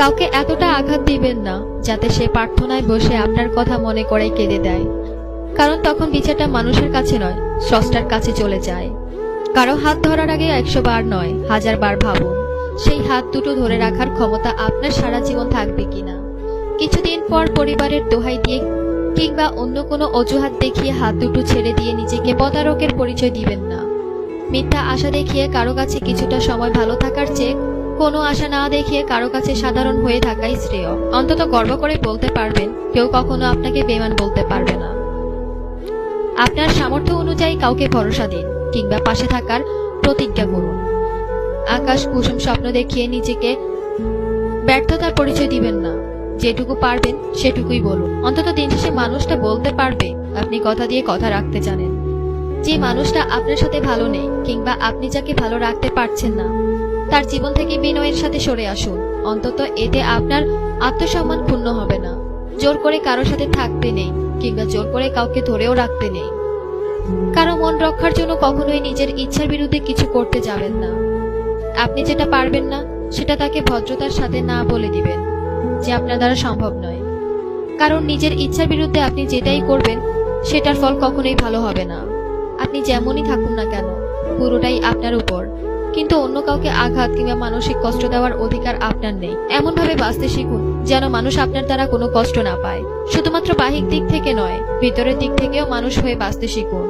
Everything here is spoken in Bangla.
কাউকে এতটা আঘাত দিবেন না, যাতে সে প্রার্থনায় বসে আপনার কথা মনে করে কেঁদে দেয়। কারণ তখন বিচারটা মানুষের কাছে নয়, স্রষ্টার কাছে চলে যায়। কারও হাত ধরার আগে একশো বার নয় হাজার বার ভাবুন, সেই হাত দুটো ধরে রাখার ক্ষমতা আপনার সারা জীবন থাকবে কিনা। কিছুদিন পর পরিবারের দোহাই দিয়ে কিংবা অন্য কোনো অজুহাত দেখিয়ে হাত দুটো ছেড়ে দিয়ে নিজেকে প্রতারকের পরিচয় দিবেন না। মিথ্যা আশা দেখিয়ে কারও কাছে কিছুটা সময় ভালো থাকার চেয়ে কোনো আশা না দেখিয়ে কারও কাছে সাধারণ হয়ে থাকাই শ্রেয়। অন্তত গর্ব করে বলতে পারবেন, কেউ কখনো আপনাকে বেমান বলতে পারবে না। আপনার সামর্থ্য অনুযায়ী কাউকে ভরসা দিন, কিংবা পাশে থাকার প্রতিজ্ঞা করুন। আকাশ কুসুম স্বপ্ন দেখিয়ে নিজেকে ব্যর্থতার পরিচয় দিবেন না। যেটুকু পারবেন সেটুকুই বলুন। অন্তত দিন শেষে মানুষটা বলতে পারবে, আপনি কথা দিয়ে কথা রাখতে জানেন। যে মানুষটা আপনার সাথে ভালো নেই, কিংবা আপনি যাকে ভালো রাখতে পারছেন না, তার জীবন থেকে বিনয়ের সাথে সরে আসুন। অন্তত এতে আপনার আত্মসম্মান ক্ষুণ্ণ হবে না। জোর করে কারোর সাথে থাকতে নেই, কিংবা জোর করে কাউকে ধরেও রাখতে নেই। কারও মন রক্ষার জন্য কখনোই নিজের ইচ্ছার বিরুদ্ধে কিছু করতে যাবেন না। আপনি যেটা পারবেন না, সেটা তাকে ভদ্রতার সাথে না বলে দিবেন, যে আপনার দ্বারা সম্ভব নয়। কারণ নিজের ইচ্ছার বিরুদ্ধে আপনি যেটাই করবেন, সেটার ফল কখনোই ভালো হবে না। আপনি যেমনই থাকুন না কেন, পুরোটাই আপনার উপর। কিন্তু অন্য কাউকে আঘাত কিংবা মানসিক কষ্ট দেওয়ার অধিকার আপনার নেই। এমন ভাবে বাঁচতে শিখুন, যেন মানুষ আপনার দ্বারা কোনো কষ্ট না পায়। শুধুমাত্র বাহিক দিক থেকে নয়, ভিতরের দিক থেকেও মানুষ হয়ে বাঁচতে শিখুন।